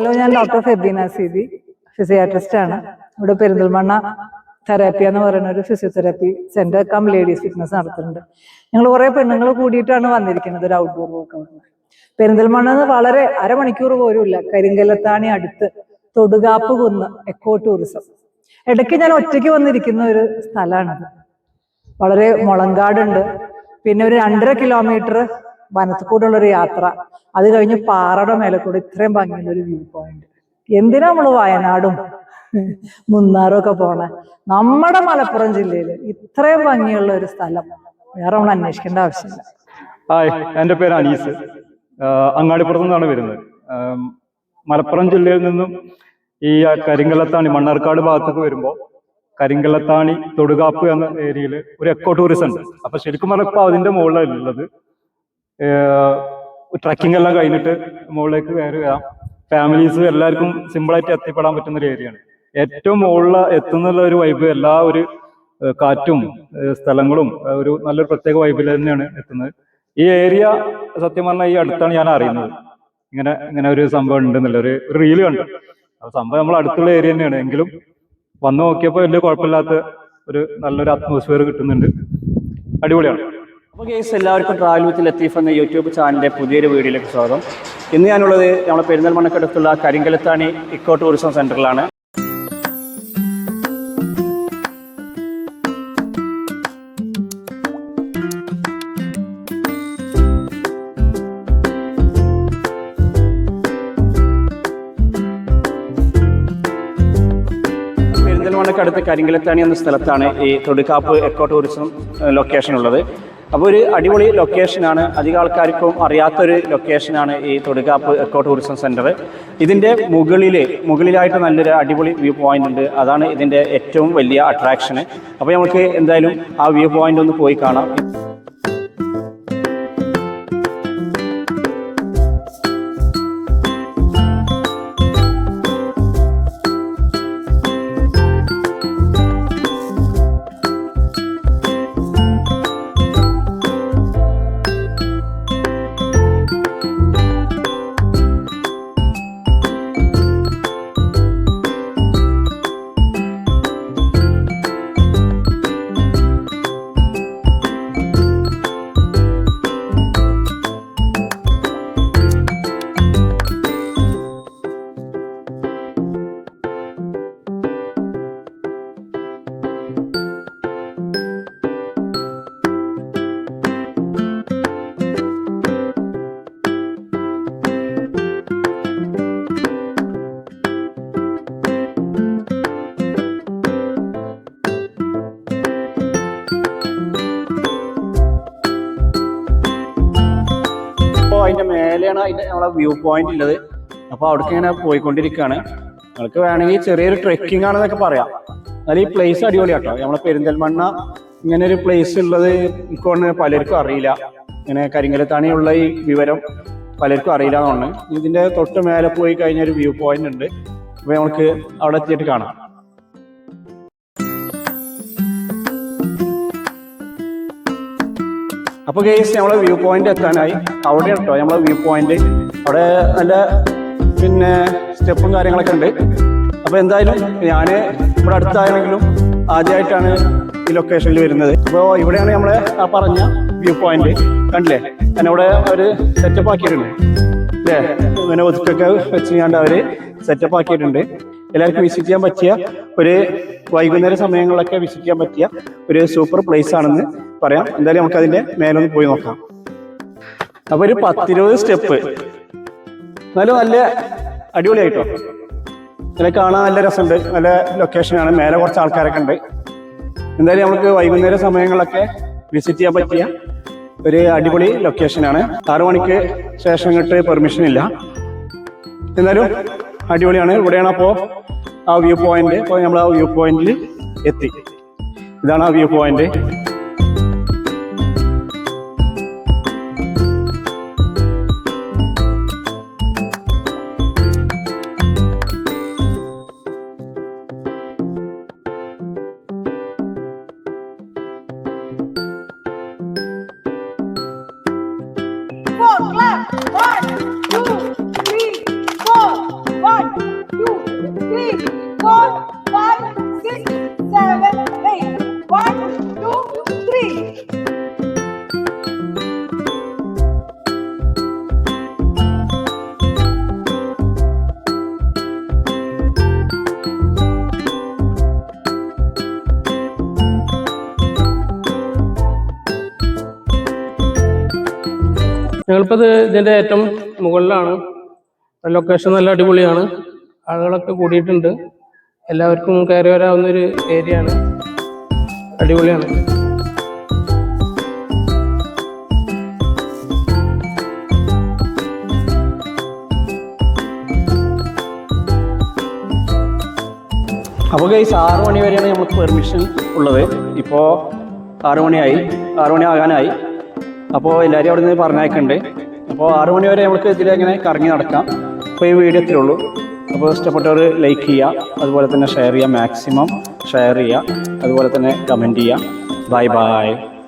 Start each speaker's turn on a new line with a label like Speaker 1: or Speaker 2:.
Speaker 1: Hello ഞാൻ doctor Febeena Seethi physiatrist ആണ്. ഇവിടെ പെരിന്തൽമണ്ണ തെറാപ്പി എന്ന് പറയുന്ന ഒരു physiotherapy centre cum ladies fitness നടത്തുന്നുണ്ട്. ഞങ്ങൾ കുറെ പെണ്ണുങ്ങൾ കൂടിയിട്ടാണ് വന്നിരിക്കുന്നത് ഒരു ഔട്ട്ഡോർ വർക്കൗട്ടിന് പെരിന്തൽമണ്ണ വളരെ അരമണിക്കൂർ പോലും ഇല്ല. കരിങ്കലത്താണി അടുത്ത് തൊടുകാപ്പ് കുന്ന് എക്കോ ടൂറിസം ഇടയ്ക്ക് ഞാൻ ഒറ്റയ്ക്ക് വന്നിരിക്കുന്ന ഒരു സ്ഥലമാണത്. വളരെ മുളങ്കാടുണ്ട്. പിന്നെ ഒരു രണ്ടര കിലോമീറ്റർ വനത്തിൽ കൂടെയുള്ള ഒരു യാത്ര. അത് കഴിഞ്ഞ് പാറയുടെ മേലെ കൂടെ ഇത്രയും ഭംഗിയുള്ള ഒരു വ്യൂ പോയിന്റ് എന്തിനാ നമ്മൾ വയനാടും മുന്നാറും ഒക്കെ പോണേ? നമ്മുടെ മലപ്പുറം ജില്ലയിൽ ഇത്രയും ഭംഗിയുള്ള ഒരു സ്ഥലം. വേറെ നമ്മൾ അന്വേഷിക്കേണ്ട ആവശ്യമില്ല.
Speaker 2: ഹായ് എന്റെ പേര് അനീസ്. അങ്ങാടിപ്പുറത്തു നിന്നാണ് വരുന്നത്. മലപ്പുറം ജില്ലയിൽ നിന്നും ഈ കരിങ്കലത്താണി മണ്ണാർക്കാട് ഭാഗത്തേക്ക് വരുമ്പോൾ കരിങ്കലത്താണി തൊടുകാപ്പ് എന്ന ഏരിയയിൽ ഒരു എക്കോ ടൂറിസം ഉണ്ട്. അപ്പൊ ശരിക്കും പറഞ്ഞപ്പോ അതിന്റെ മുകളിലുള്ളത് ട്രക്കിംഗ് എല്ലാം കഴിഞ്ഞിട്ട് മുകളിലേക്ക് കയറി വരാം ഫാമിലീസ് എല്ലാവർക്കും സിമ്പിളായിട്ട് എത്തിപ്പെടാൻ പറ്റുന്ന ഒരു ഏരിയയാണ്. ഏറ്റവും മുകളിൽ എത്തുന്നുള്ള ഒരു വൈബ് എല്ലാ ഒരു കാറ്റും സ്ഥലങ്ങളും ഒരു നല്ലൊരു പ്രത്യേക വൈബിൽ തന്നെയാണ് എത്തുന്നത്. ഈ ഏരിയ സത്യം പറഞ്ഞാൽ ഈ അടുത്താണ് ഞാൻ അറിയുന്നത്. ഇങ്ങനെ ഇങ്ങനെ ഒരു സംഭവം ഉണ്ടെന്നുള്ള ഒരു റീൽ കണ്ടു. ആ സംഭവം നമ്മൾ അടുത്തുള്ള ഏരിയ തന്നെയാണ്. എങ്കിലും വന്നു നോക്കിയപ്പോൾ വലിയ കുഴപ്പമില്ലാത്ത ഒരു നല്ലൊരു അറ്റ്മോസ്ഫിയർ കിട്ടുന്നുണ്ട്. അടിപൊളിയാണ്.
Speaker 3: അപ്പോൾ എല്ലാവർക്കും ട്രാവൽ വിത്ത് ലത്തീഫ് എന്ന യൂട്യൂബ് ചാനലിന്റെ പുതിയൊരു വീഡിയോയിലേക്ക് സ്വാഗതം. ഇന്ന് ഞാനുള്ളത് നമ്മുടെ പെരിന്തൽമണ്ണക്കടുത്തുള്ള കരിങ്കലത്താണി ഇക്കോ ടൂറിസം സെന്ററിലാണ് പെരിന്തൽമണ്ണക്കടുത്ത് കരിങ്കലത്താണി എന്ന സ്ഥലത്താണ് ഈ തൊടുക്കാപ്പ് എക്കോ ടൂറിസം ലൊക്കേഷൻ ഉള്ളത്. അപ്പോൾ ഒരു അടിപൊളി ലൊക്കേഷനാണ് അധികം ആൾക്കാർക്കും അറിയാത്തൊരു ലൊക്കേഷനാണ് ഈ തൊടുകാപ്പ് എക്കോ ടൂറിസം സെന്റർ ഇതിന്റെ മുകളിൽ മുകളിലായിട്ട് നല്ലൊരു അടിപൊളി വ്യൂ പോയിന്റ് ഉണ്ട്. അതാണ് ഇതിന്റെ ഏറ്റവും വലിയ അട്രാക്ഷന് അപ്പോൾ നമുക്ക് എന്തായാലും ആ വ്യൂ പോയിന്റ് ഒന്ന് പോയി കാണാം. മേലെയാണ് അതിന്റെ നമ്മളെ വ്യൂ പോയിന്റ് ഉള്ളത്. അപ്പോൾ അവിടേക്ക് ഇങ്ങനെ പോയിക്കൊണ്ടിരിക്കുകയാണ് നിങ്ങൾക്ക് വേണമെങ്കിൽ ചെറിയൊരു ട്രെക്കിംഗ് ആണെന്നൊക്കെ പറയാം. എന്നാലും ഈ പ്ലേസ് അടിപൊളിയാട്ടോ നമ്മളെ പെരിന്തൽമണ്ണ ഇങ്ങനെ ഒരു പ്ലേസ് ഉള്ളത് എനിക്കൊണ്ട് പലർക്കും അറിയില്ല. ഇങ്ങനെ കരിങ്കലത്താണിയുള്ള ഈ വിവരം പലർക്കും അറിയില്ല എന്നാണ് ഇതിന്റെ തൊട്ട് മേലെ പോയി കഴിഞ്ഞ ഒരു വ്യൂ പോയിന്റ് ഉണ്ട്. അപ്പോൾ നമുക്ക് അവിടെ എത്തിയിട്ട് കാണാം. അപ്പോൾ കേസ് നമ്മളെ വ്യൂ പോയിന്റ് എത്താനായി. അവിടെ കേട്ടോ നമ്മളെ വ്യൂ പോയിന്റ് അവിടെ നല്ല പിന്നെ സ്റ്റെപ്പും കാര്യങ്ങളൊക്കെ ഉണ്ട്. അപ്പോൾ എന്തായാലും ഞാൻ ഇവിടെ അടുത്താണെങ്കിലും ആദ്യമായിട്ടാണ് ഈ ലൊക്കേഷനിൽ വരുന്നത്. അപ്പോൾ ഇവിടെയാണ് നമ്മളെ ആ പറഞ്ഞ വ്യൂ പോയിന്റ് കണ്ടില്ലേ? ഞാൻ അവിടെ ഒരു സെറ്റപ്പ് ആക്കിയിട്ടുണ്ട്. അല്ലേ ഇങ്ങനെ ഒതുക്കൊക്കെ വെച്ച് കണ്ട് അവർ സെറ്റപ്പ് ആക്കിയിട്ടുണ്ട്. എല്ലാവർക്കും വിസിറ്റ് ചെയ്യാൻ പറ്റിയ ഒരു വൈകുന്നേര സമയങ്ങളിലൊക്കെ വിസിറ്റ് ചെയ്യാൻ പറ്റിയ ഒരു സൂപ്പർ പ്ലേസ് ആണെന്ന് പറയാം. എന്തായാലും നമുക്ക് അതിന്റെ മേലൊന്ന് പോയി നോക്കാം. അപ്പൊ ഒരു പത്തിരുപത് സ്റ്റെപ്പ്. എന്നാലും നല്ല അടിപൊളിയായിട്ടോ? ഇതിനെ കാണാൻ നല്ല രസമുണ്ട്. നല്ല ലൊക്കേഷനാണ് മേലെ കുറച്ച് ആൾക്കാരൊക്കെ ഉണ്ട്. എന്തായാലും നമുക്ക് വൈകുന്നേര സമയങ്ങളൊക്കെ വിസിറ്റ് ചെയ്യാൻ പറ്റിയ ഒരു അടിപൊളി ലൊക്കേഷനാണ് ആറു മണിക്ക് ശേഷം ഇങ്ങോട്ട് പെർമിഷൻ ഇല്ല. എന്നാലും അടിപൊളിയാണ്. ഇവിടെയാണ് അപ്പോൾ ആ വ്യൂ പോയിന്റ് അപ്പോൾ നമ്മൾ ആ വ്യൂ പോയിന്റിൽ എത്തി. ഇതാണ് ആ view point three,
Speaker 1: four, five, six, seven, eight. One, two, three.
Speaker 4: ഞങ്ങളിപ്പോൾ ഇതിന്റെ ഏറ്റവും മുകളിലാണ് ലൊക്കേഷൻ നല്ല അടിപൊളിയാണ് ആളുകളൊക്കെ കൂടിയിട്ടുണ്ട്. എല്ലാവർക്കും കയറി വരാവുന്ന ഒരു ഏരിയ ആണ് അടിപൊളിയാണ്.
Speaker 3: അപ്പോൾ ഗൈസ് ആറു മണി വരെയാണ് നമുക്ക് പെർമിഷൻ ഉള്ളത്. ഇപ്പോൾ ആറു മണിയായി. ആറു മണി ആകാനായി. അപ്പോൾ എല്ലാവരും അവിടെ നിന്ന് പറഞ്ഞയക്കുന്നുണ്ട് അപ്പോൾ ആറു മണി വരെ നമുക്ക് ഇതിലെങ്ങനെ കറങ്ങി നടക്കാം. അപ്പോൾ ഈ വീഡിയോ എത്രയേ ഉള്ളൂ? അപ്പോൾ ഇഷ്ടപ്പെട്ടവർ ലൈക്ക് ചെയ്യുക. അതുപോലെ തന്നെ ഷെയർ ചെയ്യുക മാക്സിമം ഷെയർ ചെയ്യുക. അതുപോലെ തന്നെ കമന്റ് ചെയ്യുക. Bye bye